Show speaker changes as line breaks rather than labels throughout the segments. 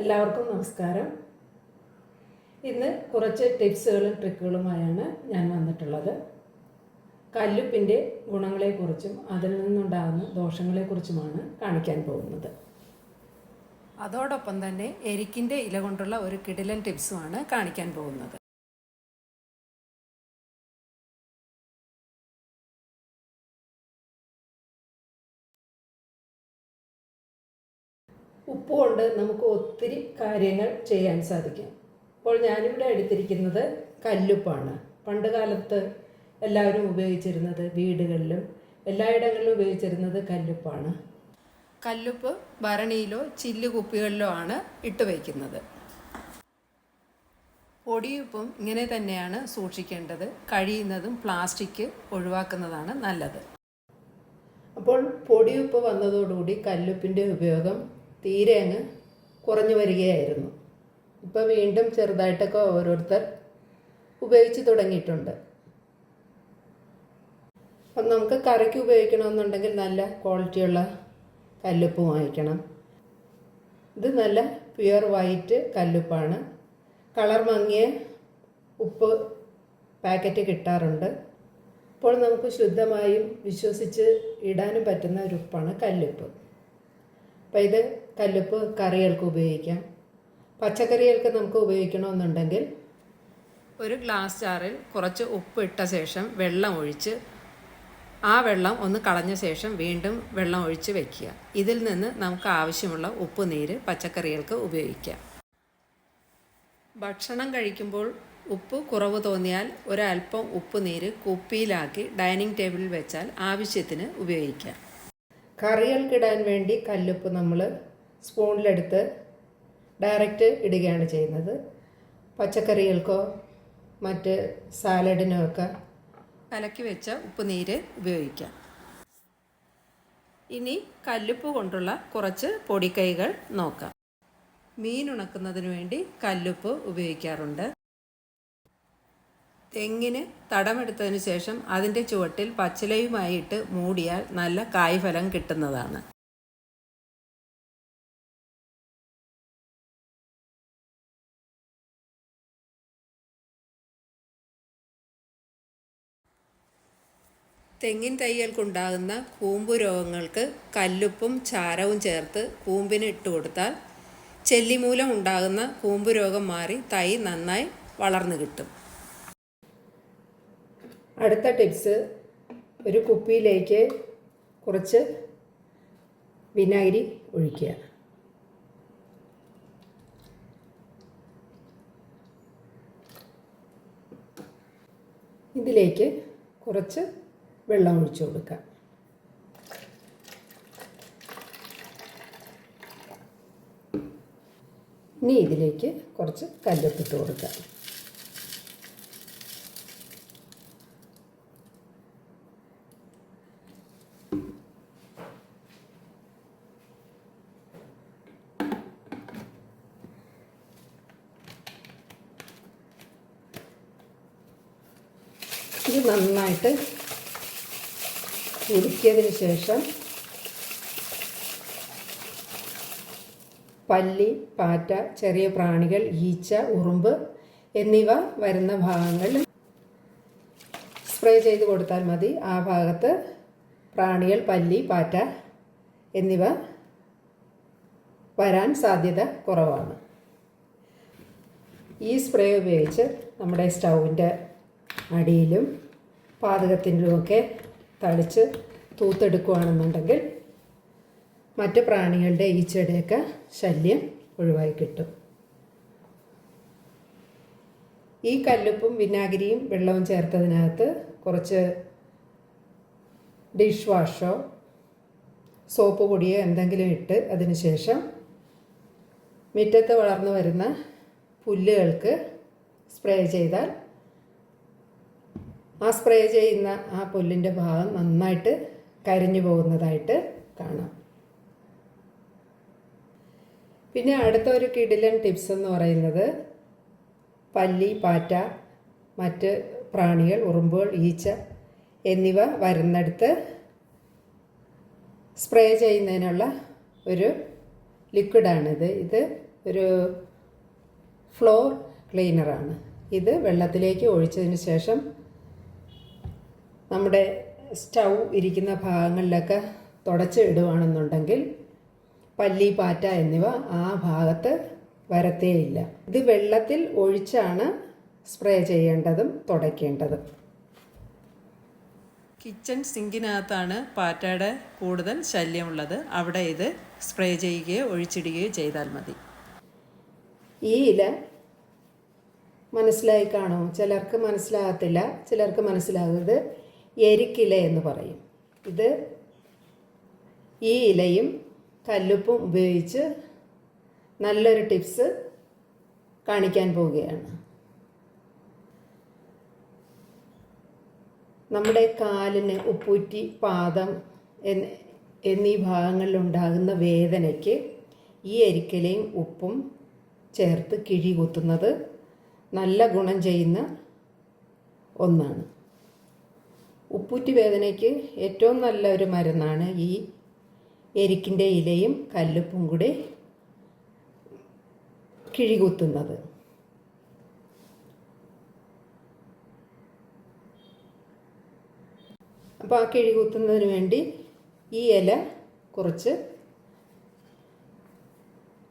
എല്ലാവർക്കും നമസ്കാരം. ഇന്ന് കുറച്ച് ടിപ്സുകളും ട്രിക്കുകളുമായാണ് ഞാൻ വന്നിട്ടുള്ളത്. കല്ലുപ്പിന്റെ ഗുണങ്ങളെക്കുറിച്ചും അതിൽ നിന്നുണ്ടാകുന്ന ദോഷങ്ങളെക്കുറിച്ചുമാണ് കാണിക്കാൻ പോകുന്നത്. അതോടൊപ്പം തന്നെ എരിക്കിന്റെ ഇല കൊണ്ടുള്ള ഒരു കിടിലൻ ടിപ്സുമാണ് കാണിക്കാൻ പോകുന്നത്. ഉപ്പ് കൊണ്ട് നമുക്ക് ഒത്തിരി കാര്യങ്ങൾ ചെയ്യാൻ സാധിക്കും. അപ്പോൾ ഞാനിവിടെ എടുത്തിരിക്കുന്നത് കല്ലുപ്പാണ്. പണ്ട് കാലത്ത് എല്ലാവരും ഉപയോഗിച്ചിരുന്നത് വീടുകളിലും എല്ലായിടങ്ങളിലും ഉപയോഗിച്ചിരുന്നത് കല്ലുപ്പാണ്. കല്ലുപ്പ് ഭരണിയിലോ ചില്ല് കുപ്പികളിലോ ആണ് ഇട്ട് വയ്ക്കുന്നത് പൊടിയുപ്പും ഇങ്ങനെ തന്നെയാണ് സൂക്ഷിക്കേണ്ടത്. കഴിയുന്നതും പ്ലാസ്റ്റിക് ഒഴിവാക്കുന്നതാണ് നല്ലത്. അപ്പോൾ പൊടിയുപ്പ് വന്നതോടുകൂടി കല്ലുപ്പിന്റെ ഉപയോഗം തീരെ അങ്ങ് കുറഞ്ഞു വരികയായിരുന്നു. ഇപ്പോൾ വീണ്ടും ചെറുതായിട്ടൊക്കെ ഓരോരുത്തർ ഉപയോഗിച്ച് തുടങ്ങിയിട്ടുണ്ട്. അപ്പം നമുക്ക് കറിക്ക് ഉപയോഗിക്കണമെന്നുണ്ടെങ്കിൽ നല്ല ക്വാളിറ്റിയുള്ള കല്ലുപ്പ് വാങ്ങിക്കണം. ഇത് നല്ല പ്യുവർ വൈറ്റ് കല്ലുപ്പാണ്. കളർ മങ്ങിയ ഉപ്പ് പാക്കറ്റ് കിട്ടാറുണ്ട്. അപ്പോൾ നമുക്ക് ശുദ്ധമായും വിശ്വസിച്ച് ഇടാനും പറ്റുന്ന ഒരു ഉപ്പാണ് കല്ലുപ്പ്. അപ്പോൾ ഇത് കല്ലുപ്പ് കറികൾക്ക് ഉപയോഗിക്കാം. പച്ചക്കറികൾക്ക് നമുക്ക് ഉപയോഗിക്കണമെന്നുണ്ടെങ്കിൽ ഒരു ഗ്ലാസ് ജാറിൽ കുറച്ച് ഉപ്പ് ഇട്ട ശേഷം വെള്ളം ഒഴിച്ച് ആ വെള്ളം ഒന്ന് കളഞ്ഞ ശേഷം വീണ്ടും വെള്ളം ഒഴിച്ച് വെക്കുക. ഇതിൽ നിന്ന് നമുക്ക് ആവശ്യമുള്ള ഉപ്പ് നീര് പച്ചക്കറികൾക്ക് ഉപയോഗിക്കാം. ഭക്ഷണം കഴിക്കുമ്പോൾ ഉപ്പ് കുറവ് തോന്നിയാൽ ഒരൽപ്പം ഉപ്പ് നീര് കുപ്പിയിലാക്കി ഡൈനിങ് ടേബിളിൽ വെച്ചാൽ ആവശ്യത്തിന് ഉപയോഗിക്കാം. കറികൾക്കിടാൻ വേണ്ടി കല്ലുപ്പ് നമ്മൾ സ്പൂണിലെടുത്ത് ഡയറക്റ്റ് ഇടുകയാണ് ചെയ്യുന്നത്. പച്ചക്കറികൾക്കോ മറ്റ് സാലഡിനോ ഒക്കെ കലക്കി വെച്ച ഉപ്പുനീര് ഉപയോഗിക്കാം. ഇനി കല്ലുപ്പ് കൊണ്ടുള്ള കുറച്ച് പൊടിക്കൈകൾ നോക്കാം. മീൻ ഉണക്കുന്നതിന് വേണ്ടി കല്ലുപ്പ് ഉപയോഗിക്കാറുണ്ട്. തെങ്ങിന് തടമെടുത്തതിന് ശേഷം അതിന്റെ ചുവട്ടിൽ പച്ചിലയുമായിട്ട് മൂടിയാൽ നല്ല കായ്ഫലം കിട്ടുന്നതാണ്. തെങ്ങിൻ തൈകൾക്കുണ്ടാകുന്ന കൂമ്പു രോഗങ്ങൾക്ക് കല്ലുപ്പും ചാരവും ചേർത്ത് കൂമ്പിന് ഇട്ട് കൊടുത്താൽ ചെല്ലിമൂലം ഉണ്ടാകുന്ന കൂമ്പു രോഗം മാറി തൈ നന്നായി വളർന്നു കിട്ടും. അടുത്ത ടിപ്സ് ഒരു കുപ്പിയിലേക്ക് കുറച്ച് വിനാഗിരി ഒഴിക്കുക. ഇതിലേക്ക് കുറച്ച് വെള്ളം ഒഴിച്ചു കൊടുക്കുക. ഇനി ഇതിലേക്ക് കുറച്ച് കല്ലുപ്പിട്ട് കൊടുക്കുക. ഇത് നന്നായിട്ട് ഉരുക്കിയതിന് ശേഷം പല്ലി പാറ്റ ചെറിയ പ്രാണികൾ ഈച്ച ഉറുമ്പ് എന്നിവ വരുന്ന ഭാഗങ്ങളിൽ സ്പ്രേ ചെയ്ത് കൊടുത്താൽ മതി. ആ ഭാഗത്ത് പ്രാണികൾ പല്ലി പാറ്റ എന്നിവ വരാൻ സാധ്യത കുറവാണ്. ഈ സ്പ്രേ ഉപയോഗിച്ച് നമ്മുടെ സ്റ്റൗവിന്റെ അടിയിലും പാതകത്തിലുമൊക്കെ തളിച്ച് തൂത്തെടുക്കുകയാണെന്നുണ്ടെങ്കിൽ മറ്റ് പ്രാണികളുടെ ഈച്ചയുടെയൊക്കെ ശല്യം ഒഴിവായി കിട്ടും. ഈ കല്ലുപ്പും വിനാഗിരിയും വെള്ളവും ചേർത്തതിനകത്ത് കുറച്ച് ഡിഷ് വാഷോ സോപ്പ് പൊടിയോ എന്തെങ്കിലും ഇട്ട് അതിന് ശേഷം മുറ്റത്ത് വളർന്നു വരുന്ന പുല്ലുകൾക്ക് സ്പ്രേ ചെയ്താൽ ആ സ്പ്രേ ചെയ്യുന്ന ആ പുല്ലിന്റെ ഭാഗം നന്നായിട്ട് കരിഞ്ഞു പോകുന്നതായിട്ട് കാണാം. പിന്നെ അടുത്ത ഒരു കിടിലൻ ടിപ്സ് എന്ന് പറയുന്നത് പല്ലി പാറ്റ മറ്റ് പ്രാണികൾ ഉറുമ്പുകൾ ഈച്ച എന്നിവ വരുന്നിടത്ത് സ്പ്രേ ചെയ്യുന്നതിനുള്ള ഒരു ലിക്വിഡാണിത്. ഇത് ഒരു ഫ്ലോർ ക്ലീനറാണ്. ഇത് വെള്ളത്തിലേക്ക് ഒഴിച്ചതിന് ശേഷം നമ്മുടെ സ്റ്റൗ ഇരിക്കുന്ന ഭാഗങ്ങളിലൊക്കെ തുടച്ച് ഇടുവാണെന്നുണ്ടെങ്കിൽ പല്ലി പാറ്റ എന്നിവ ആ ഭാഗത്ത് വരത്തേയില്ല. ഇത് വെള്ളത്തിൽ ഒഴിച്ചാണ് സ്പ്രേ ചെയ്യേണ്ടതും തുടയ്ക്കേണ്ടതും.
കിച്ചൺ സിങ്കിനകത്താണ് പാറ്റയുടെ കൂടുതൽ ശല്യമുള്ളത്. അവിടെ ഇത് സ്പ്രേ ചെയ്യുകയോ ഒഴിച്ചിടുകയോ ചെയ്താൽ മതി.
ഈ ഇല മനസ്സിലായി കാണും. ചിലർക്ക് മനസ്സിലാകത്തില്ല ചിലർക്ക് മനസ്സിലാകുന്നത് എരിക്കില എന്ന് പറയും. ഇത് ഈ ഇലയും കല്ലുപ്പും ഉപയോഗിച്ച് നല്ലൊരു ടിപ്സ് കാണിക്കാൻ പോവുകയാണ്. നമ്മുടെ കാലിന് ഉപ്പൂറ്റി പാദം എന്ന് ഭാഗങ്ങളിലുണ്ടാകുന്ന വേദനയ്ക്ക് ഈ എരിക്കലയും ഉപ്പും ചേർത്ത് കിഴി കുത്തുന്നത് നല്ല ഗുണം ചെയ്യുന്ന ഒന്നാണ്. ഉപ്പൂറ്റി വേദനയ്ക്ക് ഏറ്റവും നല്ല ഒരു മരുന്നാണ് ഈ എരിക്കിന്റെ ഇലയും കല്ലുപ്പും കൂടി കിഴികുത്തുന്നത്. അപ്പോൾ ആ കിഴികുത്തുന്നതിന് വേണ്ടി ഈ ഇല കുറച്ച്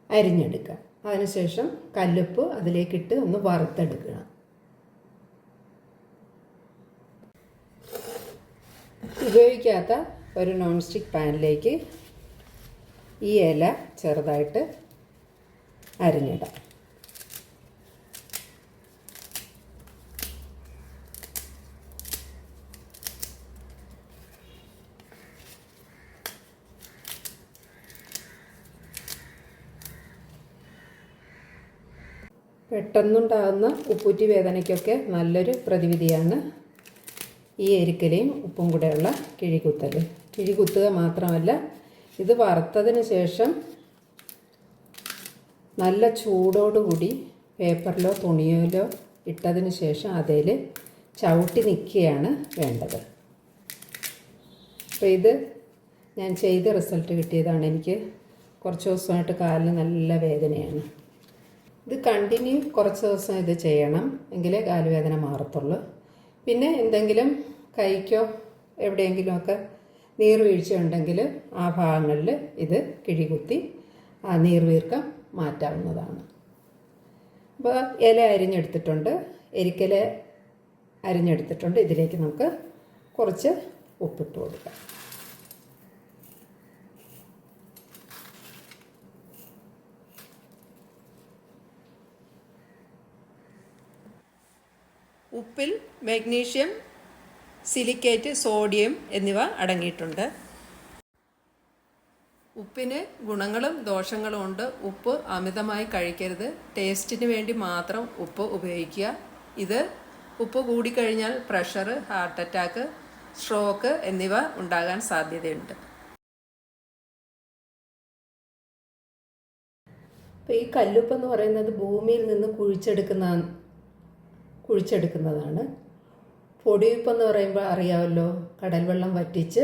അരിഞ്ഞെടുക്കുക. അതിനുശേഷം കല്ലുപ്പ് അതിലേക്കിട്ട് ഒന്ന് വറുത്തെടുക്കുക. ഉപയോഗിക്കാത്ത ഒരു നോൺ സ്റ്റിക്ക് പാനിലേക്ക് ഈ ഇല ചെറുതായിട്ട് അരിഞ്ഞിടാം. പെട്ടെന്നുണ്ടാകുന്ന ഉപ്പൂറ്റി വേദനയ്ക്കൊക്കെ നല്ലൊരു പ്രതിവിധിയാണ് ഈ എരിക്കലയും ഉപ്പും കൂടെയുള്ള കിഴികുത്തൽ. കിഴികുത്തുക മാത്രമല്ല ഇത് വറുത്തതിന് ശേഷം നല്ല ചൂടോടുകൂടി പേപ്പറിലോ തുണിയിലോ ഇട്ടതിന് ശേഷം അതിൽ ചവിട്ടി നിൽക്കുകയാണ് വേണ്ടത്. അപ്പോൾ ഇത് ഞാൻ ചെയ്ത റിസൾട്ട് കിട്ടിയതാണ്. എനിക്ക് കുറച്ച് ദിവസമായിട്ട് കാലിന് നല്ല വേദനയാണ്. ഇത് കണ്ടിന്യൂ കുറച്ച് ദിവസം ഇത് ചെയ്യണം. എങ്കിലേ കാലുവേദന മാറത്തുള്ളൂ. പിന്നെ എന്തെങ്കിലും കൈക്കോ എവിടെയെങ്കിലുമൊക്കെ നീർവീഴ്ച ഉണ്ടെങ്കിൽ ആ ഭാഗങ്ങളിൽ ഇത് കിഴികുത്തി ആ നീർവീർക്കം മാറ്റാവുന്നതാണ്. അപ്പോൾ ഇല അരിഞ്ഞെടുത്തിട്ടുണ്ട്. എരിക്കല അരിഞ്ഞെടുത്തിട്ടുണ്ട്. ഇതിലേക്ക് നമുക്ക് കുറച്ച് ഉപ്പിട്ട് കൊടുക്കാം.
ഉപ്പിൽ മാഗ്നീഷ്യം സിലിക്കേറ്റ് സോഡിയം എന്നിവ അടങ്ങിയിട്ടുണ്ട്. ഉപ്പിന് ഗുണങ്ങളും ദോഷങ്ങളും ഉണ്ട്. ഉപ്പ് അമിതമായി കഴിക്കരുത്. ടേസ്റ്റിന് വേണ്ടി മാത്രം ഉപ്പ് ഉപയോഗിക്കുക. ഇത് ഉപ്പ് കൂടിക്കഴിഞ്ഞാൽ പ്രഷർ ഹാർട്ട് അറ്റാക്ക് സ്ട്രോക്ക് എന്നിവ ഉണ്ടാകാൻ സാധ്യതയുണ്ട്.
അപ്പോൾ ഈ കല്ലുപ്പ് എന്ന് പറയുന്നത് ഭൂമിയിൽ നിന്ന് കുഴിച്ചെടുക്കുന്ന കുഴിച്ചെടുക്കുന്നതാണ്. പൊടിയുപ്പെന്ന് പറയുമ്പോൾ അറിയാമല്ലോ കടൽ വെള്ളം വറ്റിച്ച്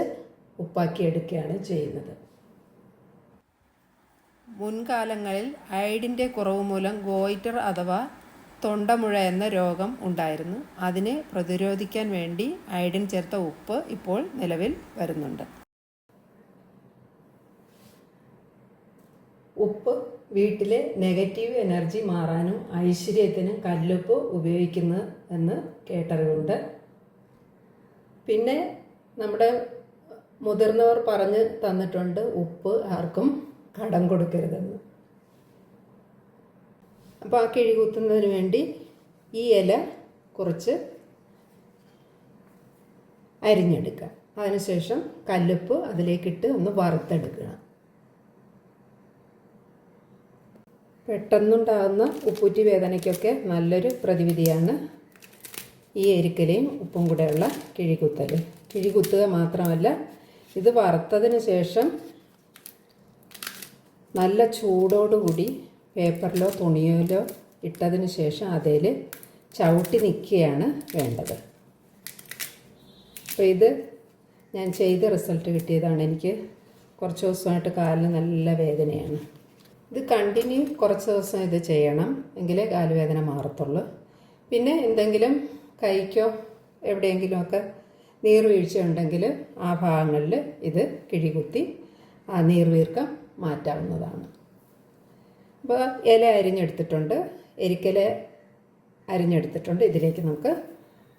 ഉപ്പാക്കി എടുക്കുകയാണ് ചെയ്യുന്നത്.
മുൻകാലങ്ങളിൽ അയഡിന്റെ കുറവ് മൂലം ഗോയിറ്റർ അഥവാ തൊണ്ടമുഴ എന്ന രോഗം ഉണ്ടായിരുന്നു. അതിനെ പ്രതിരോധിക്കാൻ വേണ്ടി അയഡിൻ ചേർത്ത ഉപ്പ് ഇപ്പോൾ നിലവിൽ വരുന്നുണ്ട്.
ഉപ്പ് വീട്ടിലെ നെഗറ്റീവ് എനർജി മാറാനും ഐശ്വര്യത്തിനും കല്ലുപ്പ് ഉപയോഗിക്കുന്നു എന്ന് കേട്ടറിവുണ്ട്. പിന്നെ നമ്മുടെ മുതിർന്നവർ പറഞ്ഞ് തന്നിട്ടുണ്ട് ഉപ്പ് ആർക്കും കടം കൊടുക്കരുതെന്ന്. അപ്പോൾ ആ കിഴി കുത്തുന്നതിന് വേണ്ടി ഈ ഇല കുറച്ച് അരിഞ്ഞെടുക്കുക. അതിനുശേഷം കല്ലുപ്പ് അതിലേക്കിട്ട് ഒന്ന് വറുത്തെടുക്കുക. പെട്ടെന്നുണ്ടാകുന്ന ഉപ്പൂറ്റി വേദനയ്ക്കൊക്കെ നല്ലൊരു പ്രതിവിധിയാണ് ഈ എരിക്കലയും ഉപ്പും കൂടെയുള്ള കിഴികുത്തൽ. കിഴികുത്തുക മാത്രമല്ല ഇത് വറുത്തതിന് ശേഷം നല്ല ചൂടോടുകൂടി പേപ്പറിലോ തുണിയിലോ ഇട്ടതിന് ശേഷം അതിൽ ചവിട്ടി നിൽക്കുകയാണ് വേണ്ടത്. അപ്പോൾ ഇത് ഞാൻ ചെയ്ത റിസൾട്ട് കിട്ടിയതാണ്. എനിക്ക് കുറച്ച് ദിവസമായിട്ട് കാലിന് നല്ല വേദനയാണ്. ഇത് കണ്ടിന്യൂ കുറച്ച് ദിവസം ഇത് ചെയ്യണം. എങ്കിലേ കാലുവേദന മാറത്തുള്ളൂ. പിന്നെ എന്തെങ്കിലും കൈക്കോ എവിടെയെങ്കിലുമൊക്കെ നീർവീഴ്ച ഉണ്ടെങ്കിൽ ആ ഭാഗങ്ങളിൽ ഇത് കിഴികുത്തി ആ നീർവീർക്കം മാറ്റാവുന്നതാണ്. അപ്പോൾ ഇല അരിഞ്ഞെടുത്തിട്ടുണ്ട്. എരിക്കല അരിഞ്ഞെടുത്തിട്ടുണ്ട്. ഇതിലേക്ക് നമുക്ക്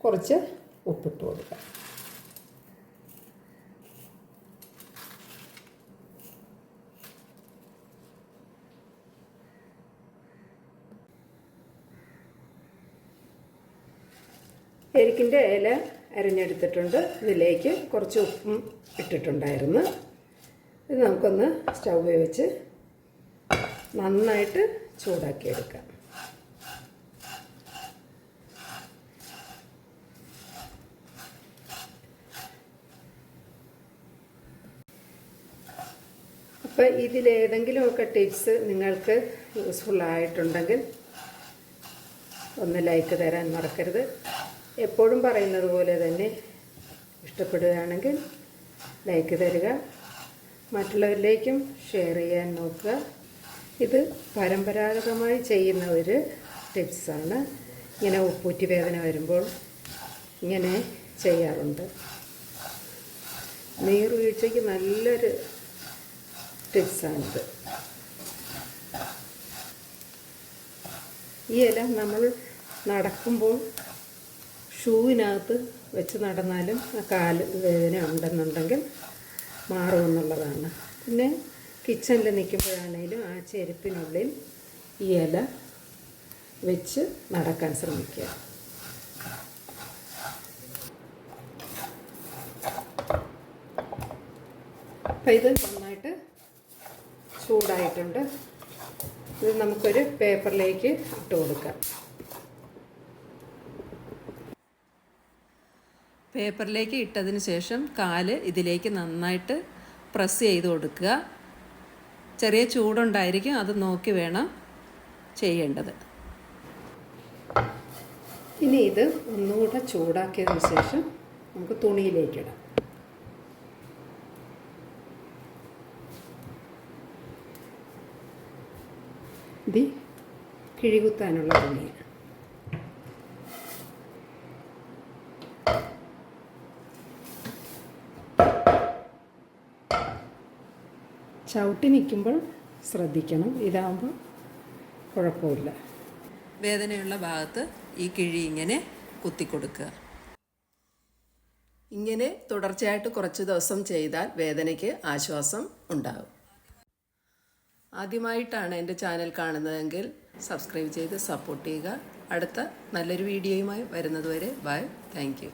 കുറച്ച് ഉപ്പിട്ട് കൊടുക്കാം. എരിക്കിന്റെ ഇല അരിഞ്ഞെടുത്തിട്ടുണ്ട്. ഇതിലേക്ക് കുറച്ച് ഉപ്പും ഇട്ടിട്ടുണ്ടായിരുന്നു. ഇത് നമുക്കൊന്ന് സ്റ്റൗ വെച്ച് നന്നായിട്ട് ചൂടാക്കി എടുക്കാം അപ്പോൾ ഇതിലേതെങ്കിലുമൊക്കെ ടിപ്സ് നിങ്ങൾക്ക് യൂസ്ഫുൾ ആയിട്ടുണ്ടെങ്കിൽ ഒന്ന് ലൈക്ക് തരാൻ മറക്കരുത്. എപ്പോഴും പറയുന്നത് പോലെ തന്നെ ഇഷ്ടപ്പെടുകയാണെങ്കിൽ ലൈക്ക് തരിക. മറ്റുള്ളവരിലേക്കും ഷെയർ ചെയ്യാൻ നോക്കുക. ഇത് പരമ്പരാഗതമായി ചെയ്യുന്ന ഒരു ടിപ്സാണ് ഇങ്ങനെ ഉപ്പൂറ്റി വേദന വരുമ്പോൾ ഇങ്ങനെ ചെയ്യാറുണ്ട്. നീർവീഴ്ചയ്ക്ക് നല്ലൊരു ടിപ്സാണിത് ഈ ഇല നമ്മൾ നടക്കുമ്പോൾ ഷൂവിനകത്ത് വെച്ച് നടന്നാലും ആ കാൽ വേദന ഉണ്ടെന്നുണ്ടെങ്കിൽ മാറുമെന്നുള്ളതാണ്. പിന്നെ കിച്ചണിൽ നിൽക്കുമ്പോഴാണേലും ആ ചെരുപ്പിനുള്ളിൽ ഈ ഇല വെച്ച് നടക്കാൻ ശ്രമിക്കുക. അപ്പം ഇത് നന്നായിട്ട് ചൂടായിട്ടുണ്ട്. ഇത് നമുക്കൊരു പേപ്പറിലേക്ക് ഇട്ട് കൊടുക്കാം.
പേപ്പറിലേക്ക് ഇട്ടതിന് ശേഷം കാൽ ഇതിലേക്ക് നന്നായിട്ട് പ്രസ് ചെയ്ത് കൊടുക്കുക. ചെറിയ ചൂടുണ്ടായിരിക്കും അത് നോക്കി വേണം ചെയ്യേണ്ടത്.
ഇനി ഇത് ഒന്നുകൂടെ ചൂടാക്കിയതിന് ശേഷം നമുക്ക് തുണിയിലേക്ക് ഇടാം. ഇത് കിഴികുത്താനുള്ള തുണിയാണ് ചവിട്ടി നിൽക്കുമ്പോൾ ശ്രദ്ധിക്കണം. ഇതാകുമ്പോൾ കുഴപ്പമില്ല.
വേദനയുള്ള ഭാഗത്ത് ഈ കിഴി ഇങ്ങനെ കുത്തി കൊടുക്കുക ഇങ്ങനെ തുടർച്ചയായിട്ട് കുറച്ച് ദിവസം ചെയ്താൽ വേദനയ്ക്ക് ആശ്വാസം ഉണ്ടാകും. ആദ്യമായിട്ടാണ് എന്റെ ചാനൽ കാണുന്നതെങ്കിൽ സബ്സ്ക്രൈബ് ചെയ്ത് സപ്പോർട്ട് ചെയ്യുക. അടുത്ത നല്ലൊരു വീഡിയോയുമായി വരുന്നതുവരെ ബൈ. താങ്ക്